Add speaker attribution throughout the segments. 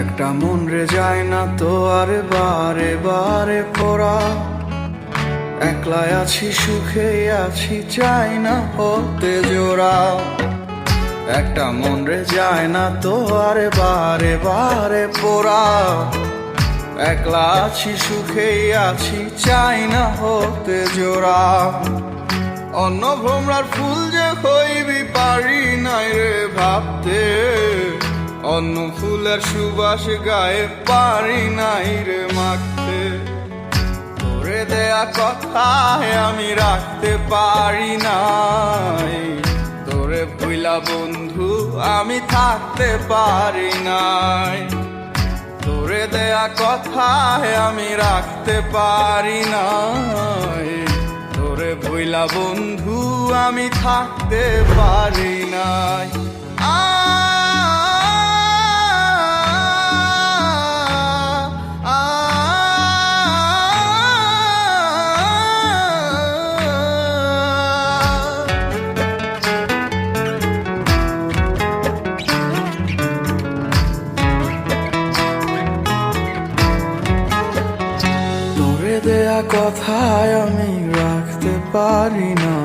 Speaker 1: একটা মন রে যায় না তো আরে বারে বারে পড়া। একলাই আছি, সুখে আছি, চাই না হতে জোড়া। একটা মন রে যায় না তো আরে বারে বারে পোড়া। একলা আছি, সুখে আছি, চাই না হতে জোড়া। অন্য ভ্রমরার ফুল যে হইবি পারি নাই রে ভাবতে। অন্য ফুলের সুবাস গায়ে পারি নাই রে মাখতে। তোরে দেয়া কথায় আমি রাখতে পারি নাই। তোরে ভুইলা বন্ধু, আমি থাকতে পারি নাই। তোরে দেয়া কথায় আমি রাখতে পারি নাই। তোরে ভুইলা বন্ধু, আমি থাকতে পারি নাই। কথায় আমি রাখতে পারি না।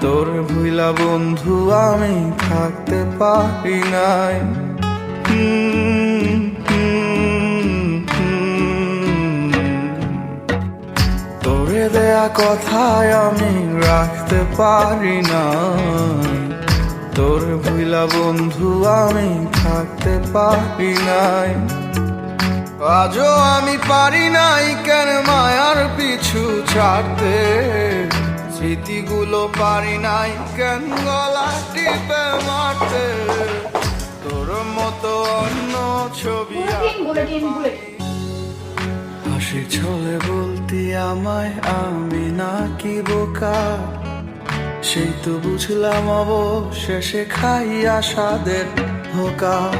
Speaker 1: তোর ভুইলা বন্ধু, আমি থাকতে পারি নাই। তোরে দেয়া কথায় আমি রাখতে পারি না তোর ভুইলা বন্ধু, আমি থাকতে পারি নাই। আজও আমি পারি নাই কেন মায়ার পিছু ছাড়তে? স্মৃতিগুলো পারি নাই কেন গলা টিপে মারতে? তোর মতো অন্য ছবি হাসি ছলে বলতি আমায় আমি নাকি বোকা? সেই তো বুঝলাম অবশেষে খাইয়া সাদের ধোকা।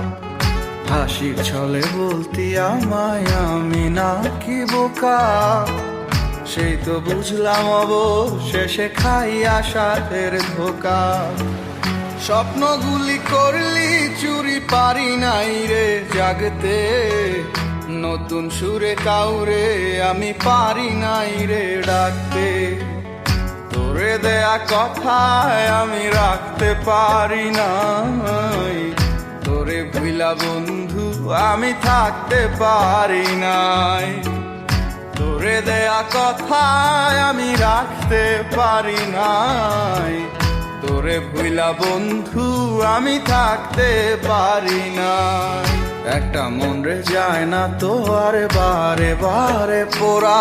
Speaker 1: হাসির ছলে বলতি আমায়, আমি নাকি বোকা? সেই তো বুঝলাম অব অবশেষে খাইয়া সাদের ধোকা। স্বপ্নগুলি করলি, চুরি পারি নাই রে জাগতে। নতুন সুরে কাউরে আমি পারি নাই রে ডাকতে। তোরে দেয়া কথায় আমি রাখতে পারি নাই। তোরে ভুইলা বন্ধু, আমি থাকতে পারি নাই। তোরে দেয়া কথায় আমি রাখতে পারি নাই। তোরে ভুইলা বন্ধু, আমি থাকতে পারি নাই। একটা মন রে যায় না তো, আরে বারে বারে পোড়া